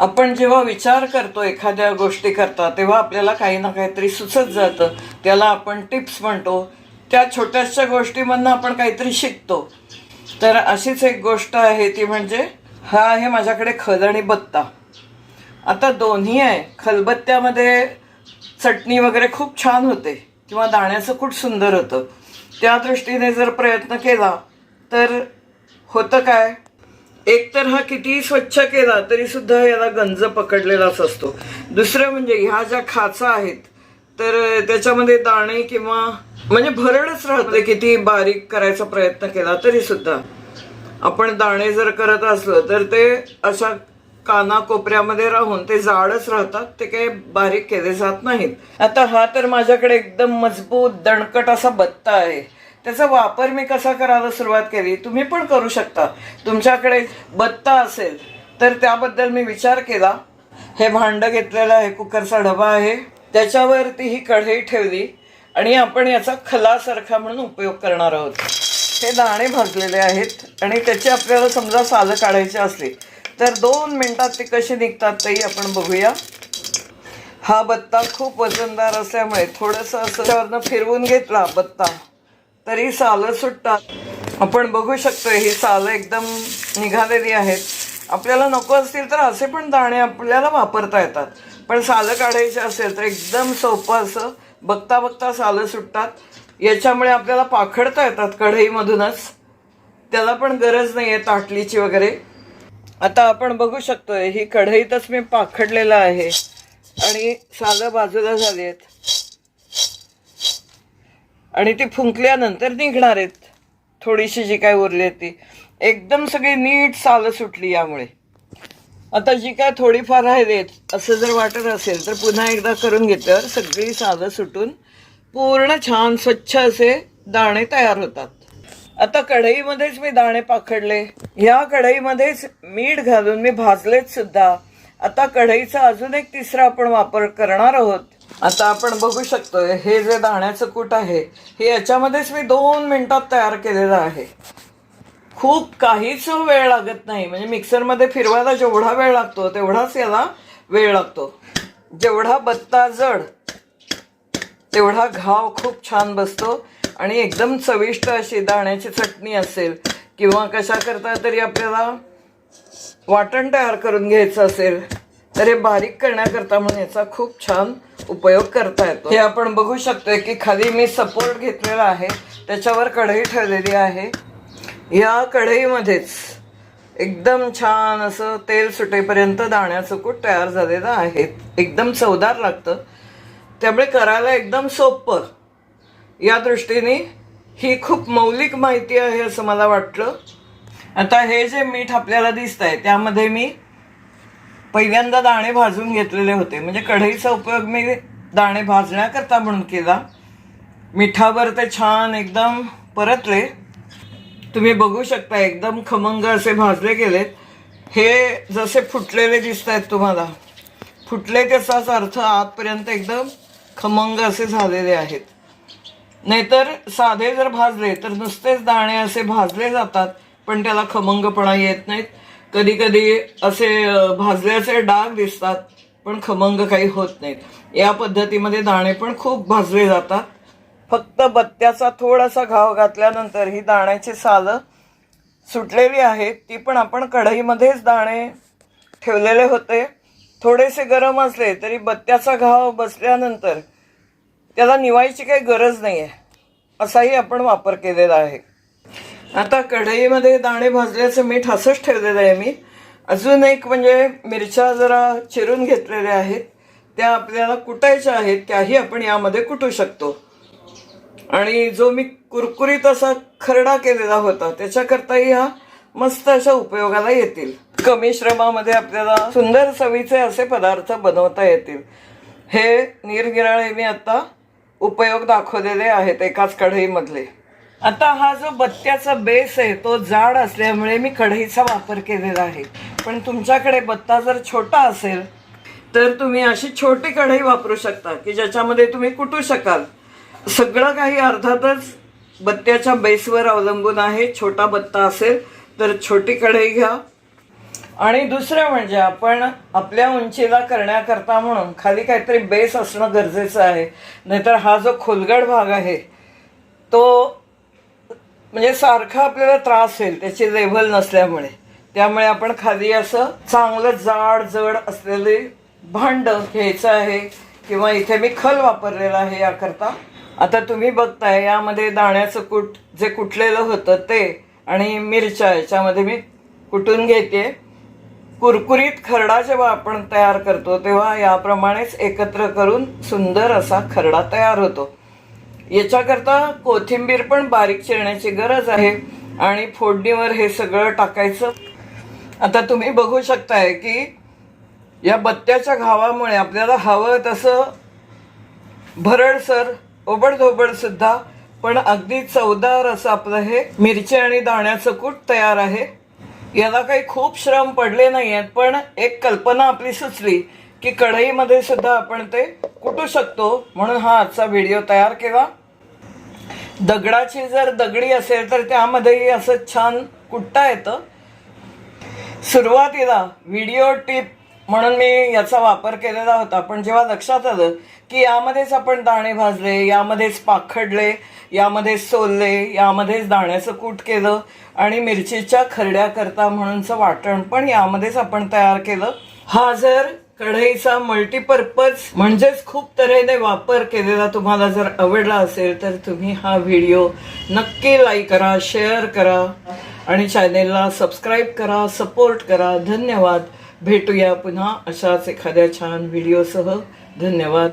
आपण जेव्हा विचार करतो एखाद्या गोष्टी करता तेव्हा आपल्याला काही ना काहीतरी सुचत जातं. त्याला आपण टिप्स म्हणतो. त्या छोट्याशा गोष्टीमधनं आपण काहीतरी शिकतो. तर अशीच एक गोष्ट आहे ती म्हणजे हा आहे माझ्याकडे खल आणि बत्ता. आता दोन्ही आहे. खलबत्त्यामध्ये चटणी वगैरे खूप छान होते. किंवा दाण्याचं खूप सुंदर होतं. त्या दृष्टीने जर प्रयत्न केला तर होतं काय? एक तर हा कितीही स्वच्छ केला तरी सुद्धा याला गंज पकडलेलाच असतो. दुसरं म्हणजे ह्या ज्या खाचा आहेत तर त्याच्यामध्ये दाणे किंवा म्हणजे भरडच राहते. किती बारीक करायचा प्रयत्न केला तरी सुद्धा आपण दाणे जर करत असलो तर ते अशा काना कोपऱ्यामध्ये राहून ते जाडच राहतात ते काही बारीक केले जात नाहीत. आता हा तर माझ्याकडे एकदम मजबूत दणकट असा बत्ता आहे. त्याचा वापर मी कसा करायला सुरुवात केली तुम्ही पण करू शकता. तुमच्याकडे बत्ता असेल तर त्याबद्दल मी विचार केला. हे भांडं घेतलेलं आहे कुकरचा डबा आहे. त्याच्यावरती ही कढई ठेवली आणि आपण याचा खलासारखा म्हणून उपयोग करणार आहोत. हे दाणे भाजलेले आहेत आणि त्याची आपल्याला समजा सालं काढायची असली तर दोन मिनटात ते कसे निघतात तेही आपण बघूया. हा बत्ता खूप वजनदार असल्यामुळे थोडंसं असं त्यावरनं फिरवून घेतला बत्ता. तरी सालं सुटतात. आपण बघू शकतो ही सालं एकदम निघालेली आहेत. आपल्याला नको असतील तर असे पण दाणे आपल्याला वापरता येतात. पण सालं काढायचे असेल तर एकदम सोपं असं बघता बघता सालं सुटतात. याच्यामुळे आपल्याला पाखडता येतात कढईमधूनच. त्याला पण गरज नाही आहे ताटलीची वगैरे. आता आपण बघू शकतोय ही कढईतच मी पाखडलेलं आहे. आणि सालं बाजूला झाली आहेत. आणि ती फुंकल्यानंतर निघणार आहेत. थोडीशी जी काय उरली आहे ती. एकदम सगळी नीट सालं सुटली यामुळे. आता जी काय थोडीफार आहेत असं जर वाटत असेल तर पुन्हा एकदा करून घेतल्यावर सगळी सालं सुटून पूर्ण छान स्वच्छ असे दाणे तयार होतात. आता कढईमध्येच मी दाणे पाखडले. ह्या कढईमध्येच मीठ घालून मी भाजलेत सुद्धा. आता कढईचा अजून एक तिसरा आपण वापर करणार आहोत. आता आपण बघू शकतोय हे जे दाण्याचं कूट आहे हे याच्यामध्येच मी दोन मिनटात तयार केलेलं आहे. खूप काहीच वेळ लागत नाही म्हणजे मिक्सरमध्ये फिरवायला जेवढा वेळ लागतो तेवढाच याला वेळ लागतो. जेवढा बत्ता जड तेवढा घाव खूप छान बसतो आणि एकदम चविष्ट अशी दाण्याची चटणी असेल किंवा कशा करता तरी आपल्याला वाटण तयार करून घ्यायचं असेल तर हे बारीक करण्याकरता म्हणून याचा खूप छान उपयोग करता येतो. हे आपण बघू शकतोय की खाली मी सपोर्ट घेतलेला आहे. त्याच्यावर कढई ठेवलेली आहे. या कढईमध्येच एकदम छान असं तेल सुटेपर्यंत दाण्याचं कूट तयार झालेलं आहे. एकदम चवदार लागतं. त्यामुळे करायला एकदम सोपं. या दृष्टीने ही खूप मौलिक माहिती आहे असं मला वाटलं. आता हे जे मीठ आपल्याला दिसत आहे त्यामध्ये मी पहिल्यांदा दाणे भाजून घेतलेले होते. म्हणजे कढईचा उपयोग मी दाणे भाजण्याकरता म्हणून केला. मिठावर ते छान एकदम परतले. तुम्ही बघू शकता एकदम खमंग असे भाजले गेलेत. हे जसे फुटलेले दिसत आहेत तुम्हाला. फुटले त्याचाच अर्थ आतपर्यंत एकदम खमंग असे झालेले आहेत. नाहीतर साधे जर भाजले तर नुसतेच दाणे असे भाजले जातात पण त्याला खमंगपणा येत नाहीत. कधी कधी असे भाजल्याचे डाग दिसतात पण खमंग काही होत नाहीत. या पद्धतीमध्ये दाणे पण खूप भाजले जातात. फक्त बत्त्याचा थोडासा घाव घातल्यानंतर ही दाण्याची सालं सुटलेली आहेत. ती पण आपण कढईमध्येच दाणे ठेवलेले होते. थोडेसे गरम असले तरी बत्त्याचा घाव बसल्यानंतर त्याला निवायची काही गरज नाही आहे असाही आपण वापर केलेला आहे. आता कढईमध्ये दाणे भाजल्याचं मीठ असंच ठेवलेलं आहे मी. अजून एक म्हणजे मिरच्या जरा चिरून घेतलेल्या आहेत. त्या आपल्याला कुटायच्या आहेत त्याही आपण यामध्ये कुटू शकतो. आणि जो मी कुरकुरीत असा खरडा केलेला होता त्याच्याकरताही हा मस्त अशा उपयोगाला येतील. कमी श्रमामध्ये आपल्याला सुंदर चवीचे असे पदार्थ बनवता येतील. हे निरनिराळे मी आता उपयोग दाखवलेले आहेत एकाच कढईमधले. आता हा जो बत्त्याचा बेस आहे तो जाड असल्यामुळे मी कढईचा वापर केलेला आहे. पण तुमच्याकडे बत्ता जर छोटा असेल तर तुम्ही अशी छोटी कढई वापरू शकता की ज्याच्यामध्ये तुम्ही कुटू शकाल. सगळं काही अर्थातच बत्त्याच्या बेसवर अवलंबून आहे. छोटा बत्ता असेल तर छोटी कढई घ्या. आणि दुसरं म्हणजे आपण आपल्या उंचीला करण्याकरता म्हणून खाली काहीतरी बेस असणं गरजेचं आहे. नाहीतर हा जो खोलगड भाग आहे तो म्हणजे सारखा आपल्याला त्रास होईल त्याची लेव्हल नसल्यामुळे. त्यामुळे आपण खाली असं चांगलं जाड जड असलेले भांड घ्यायचं आहे किंवा इथे मी खल वापरलेला आहे याकरता. आता तुम्ही बघताय यामध्ये दाण्याचं कूट जे कुटलेलं होतं ते आणि मिरच्या याच्यामध्ये मी कुटून घेते. कुरकुरीत खरडा जेव्हा आपण तयार करतो तेव्हा याप्रमाणेच एकत्र करून सुंदर असा खरडा तयार होतो. याच्याकरता कोथिंबीर पण बारीक चिरण्याची गरज आहे. आणि फोडणीवर हे सगळं टाकायचं. आता तुम्ही बघू शकताय की या बत्त्याच्या घावामुळे आपल्याला हवं तसं भरडसर ओबडधोबड सुद्धा पण अगदी चवदार असं आपलं हे मिरची आणि दाण्याचं कूट तयार आहे. याला काही खूप श्रम पडले नाही आहेत पण एक कल्पना आपली सुचली की कढईमध्ये सुद्धा आपण ते कुटू शकतो. म्हणून हा आजचा व्हिडिओ तयार केला. दगडाची जर दगडी असेल तर त्यामध्येही असं छान कुटता येतं. सुरुवातीला व्हिडिओ टिप म्हणून मी याचा वापर केलेला होता पण जेव्हा लक्षात आलं की यामध्येच आपण दाणे भाजले यामध्येच पाखडले यामध्येच सोलले यामध्येच दाण्याचं कूट केलं आणि मिरचीच्या खरड्याकरता म्हणूनचं वाटण पण यामध्येच आपण तयार केलं. हा जर कढईचा मल्टीपर्पज म्हणजेच खूप तऱ्हेने वापर केलेला तुम्हाला जर आवडला असेल तर तुम्ही हा व्हिडिओ नक्की लाईक करा शेअर करा आणि चॅनेलला सबस्क्राईब करा सपोर्ट करा. धन्यवाद. भेटूया पुन्हा अशाच एखाद्या छान व्हिडिओसह धन्यवाद.